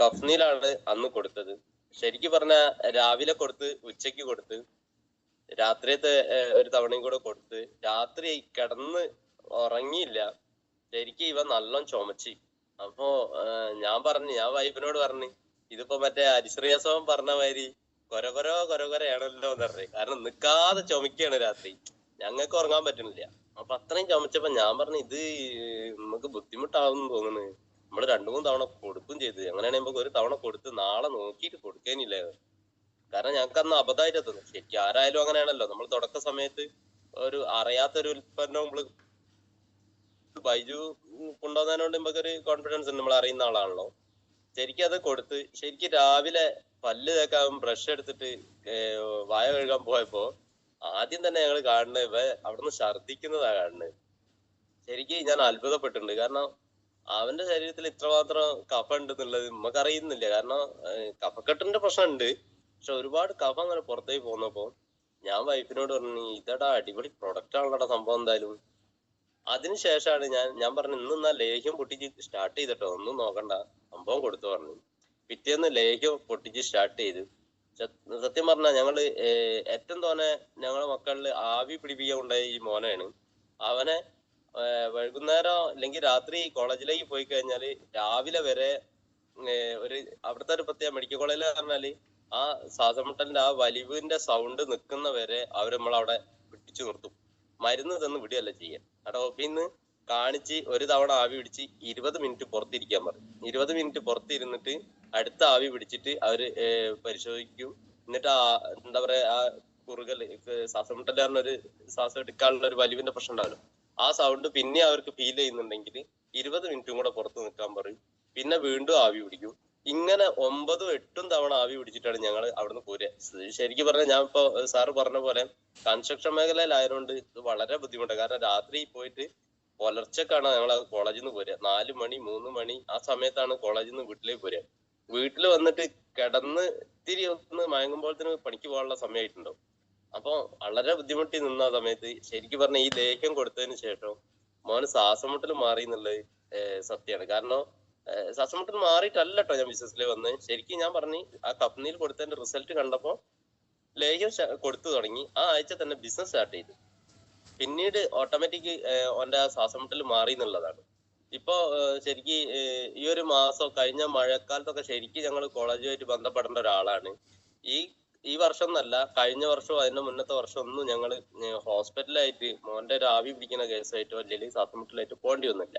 കഫ്നിലാണ് അന്ന് കൊടുത്തത്. ശരിക്കും പറഞ്ഞ രാവിലെ കൊടുത്ത് ഉച്ചയ്ക്ക് കൊടുത്ത് രാത്രിയത്തെ ഒരു തവണയും കൂടെ കൊടുത്ത് രാത്രി കിടന്ന് ഉറങ്ങിയില്ല. ശരിക്കും ഇവ നല്ലോണം ചുമച്ചി. അപ്പോ ഞാൻ പറഞ്ഞു ഞാൻ വൈഫിനോട് പറഞ്ഞു ഇതിപ്പോ മറ്റേ അരിശ്രീയസവം പറഞ്ഞ മാതിരി കൊര കൊരകൊരയാണല്ലോ എന്ന് പറഞ്ഞു. കാരണം നിക്കാതെ ചുമക്കുകയാണ് രാത്രി. ഞങ്ങൾക്ക് ഉറങ്ങാൻ പറ്റുന്നില്ല അപ്പൊ അത്രയും ചുമച്ചപ്പോ ഞാൻ പറഞ്ഞു ഇത് നമുക്ക് ബുദ്ധിമുട്ടാവും തോന്നുന്നു. നമ്മൾ രണ്ടു മൂന്ന് തവണ കൊടുക്കും ചെയ്ത്. അങ്ങനെയാണെങ്കിൽ നമുക്ക് ഒരു തവണ കൊടുത്ത് നാളെ നോക്കിയിട്ട് കൊടുക്കാനില്ല കാരണം ഞങ്ങൾക്ക് അന്ന് അബദ്ധമായിട്ട് തോന്നി ശരിക്കും ആരായാലും അങ്ങനെയാണല്ലോ. നമ്മൾ തുടക്ക സമയത്ത് ഒരു അറിയാത്തൊരു ഉൽപ്പന്നം നമ്മൾ ബൈജു കൊണ്ടുവന്നതിനോട് നമുക്കൊരു കോൺഫിഡൻസ് ഉണ്ട്. നമ്മൾ അറിയുന്ന ആളാണല്ലോ. ശരിക്കും അത് കൊടുത്ത് ശരിക്കും രാവിലെ പല്ല് തേക്കാൻ ബ്രഷ് എടുത്തിട്ട് വായ കഴുകാൻ പോയപ്പോ ആദ്യം തന്നെ ഞങ്ങൾ കാണുന്നത് ഇവ അവിടുന്ന് ഛർദിക്കുന്നതാ കാണുന്നത്. ശരിക്കും ഞാൻ അത്ഭുതപ്പെട്ടിട്ടുണ്ട്. കാരണം അവന്റെ ശരീരത്തിൽ ഇത്രമാത്രം കഫ ഉണ്ട് എന്നുള്ളത് നമുക്ക് അറിയുന്നില്ല കാരണം കഫക്കെട്ടിന്റെ പ്രശ്നമുണ്ട്. പക്ഷെ ഒരുപാട് കഫ അങ്ങനെ പുറത്തേക്ക് പോന്നപ്പോ ഞാൻ വൈഫിനോട് പറഞ്ഞു ഇതടാ അടിപൊളി പ്രൊഡക്റ്റ് ആണല്ലോ സംഭവം എന്തായാലും. അതിനുശേഷമാണ് ഞാൻ ഞാൻ പറഞ്ഞു ഇന്ന് എന്നാ ലേഹ്യം പൊട്ടിച്ച് സ്റ്റാർട്ട് ചെയ്തിട്ടോ? ഒന്നും നോക്കണ്ട. സംഭവം കൊടുത്തു പറഞ്ഞു. പിറ്റേന്ന് ലേഹ്യം പൊട്ടിച്ച് സ്റ്റാർട്ട് ചെയ്തു. സത്യം പറഞ്ഞാൽ ഞങ്ങൾ ഏറ്റവും തോനെ ഞങ്ങളെ മക്കളിൽ ആവി പിടിപ്പിക്കാൻ ഉണ്ടായ ഈ മോനാണ്. അവനെ വൈകുന്നേരം അല്ലെങ്കിൽ രാത്രി കോളേജിലേക്ക് പോയി കഴിഞ്ഞാൽ രാവിലെ വരെ ഒരു അവിടുത്തെ ഒരു പ്രത്യേക മെഡിക്കൽ കോളേജിൽ പറഞ്ഞാൽ ആ ശ്വാസമുട്ടലിന്റെ ആ വലിവിന്റെ സൗണ്ട് നിൽക്കുന്ന വരെ അവർ നമ്മളവിടെ പിടിച്ചു നിർത്തും. മരുന്ന് തന്ന് വിടുകയല്ല ചെയ്യാൻ അവിടെ ഓഫീന്ന് കാണിച്ച് ഒരു തവണ ആവി പിടിച്ച് ഇരുപത് മിനിറ്റ് പുറത്തിരിക്കാൻ പറയും. ഇരുപത് മിനിറ്റ് പുറത്തിരുന്നിട്ട് അടുത്ത ആവി പിടിച്ചിട്ട് അവർ പരിശോധിക്കും. എന്നിട്ട് ആ എന്താ പറയാ ആ കുറുകൽ ശ്വാസമുട്ടൽ പറഞ്ഞൊരു ശ്വാസം എടുക്കാനുള്ള ഒരു വലിവിന്റെ പ്രശ്നം ഉണ്ടാവല്ലോ. ആ സൗണ്ട് പിന്നെ അവർക്ക് ഫീൽ ചെയ്യുന്നുണ്ടെങ്കിൽ ഇരുപത് മിനിറ്റും കൂടെ പുറത്ത് നിൽക്കാൻ പറയും. പിന്നെ വീണ്ടും ആവി പിടിക്കും. ഇങ്ങനെ ഒമ്പതും എട്ടും തവണ ആവി പിടിച്ചിട്ടാണ് ഞങ്ങൾ അവിടുന്ന് പോരുക. ശരിക്കും പറഞ്ഞാൽ ഞാൻ ഇപ്പൊ സാറ് പറഞ്ഞ പോലെ കൺസ്ട്രക്ഷൻ മേഖലയിലായതുകൊണ്ട് ഇത് വളരെ ബുദ്ധിമുട്ടാണ് കാരണം രാത്രി പോയിട്ട് പുലർച്ചക്കാണ് ഞങ്ങൾ കോളേജിൽ നിന്ന് പോരുക. നാല് മണി മൂന്ന് മണി ആ സമയത്താണ് കോളേജിൽ നിന്ന് വീട്ടിലേക്ക് പോരുക. വീട്ടിൽ വന്നിട്ട് കിടന്ന് ഇത്തിരി ഒന്ന് മയങ്ങുമ്പോഴത്തേന് പണിക്ക് പോകാനുള്ള സമയമായിട്ടുണ്ടാവും അപ്പൊ വളരെ ബുദ്ധിമുട്ടി നിന്ന സമയത്ത് ശരിക്കും പറഞ്ഞ ഈ ലേഖ്യം കൊടുത്തതിന് ശേഷം മോന് ശ്വാസമുട്ടൽ മാറി എന്നുള്ളത് സത്യമാണ്. കാരണം ശ്വാസം ശ്വാസമുട്ടൽ മാറിയിട്ടല്ല കേട്ടോ ഞാൻ ബിസിനസ്സിൽ വന്ന്. ശരിക്കും ഞാൻ പറഞ്ഞു ആ കമ്പനിയിൽ കൊടുത്തതിന്റെ റിസൾട്ട് കണ്ടപ്പോ ലേഖ്യം കൊടുത്തു തുടങ്ങി. ആ ആഴ്ച തന്നെ ബിസിനസ് സ്റ്റാർട്ട് ചെയ്തു. പിന്നീട് ഓട്ടോമാറ്റിക് ഓന്റെ ആ ശ്വാസമുട്ടൽ മാറി എന്നുള്ളതാണ്. ഇപ്പോ ശരിക്ക് ഈ ഒരു മാസം കഴിഞ്ഞ മഴക്കാലത്തൊക്കെ ശരിക്കും ഞങ്ങൾ കോളേജുമായിട്ട് ബന്ധപ്പെടേണ്ട ഒരാളാണ്. ഈ ഈ വർഷം എന്നല്ല കഴിഞ്ഞ വർഷവും അതിന്റെ മുന്നത്തെ വർഷം ഒന്നും ഞങ്ങൾ ഹോസ്പിറ്റലായിട്ട് മോന്റെ ഒരു ആവി പിടിക്കുന്ന കേസായിട്ടോ അല്ലെങ്കിൽ ശ്വാസമുട്ടലായിട്ടോ പോകേണ്ടി വന്നില്ല.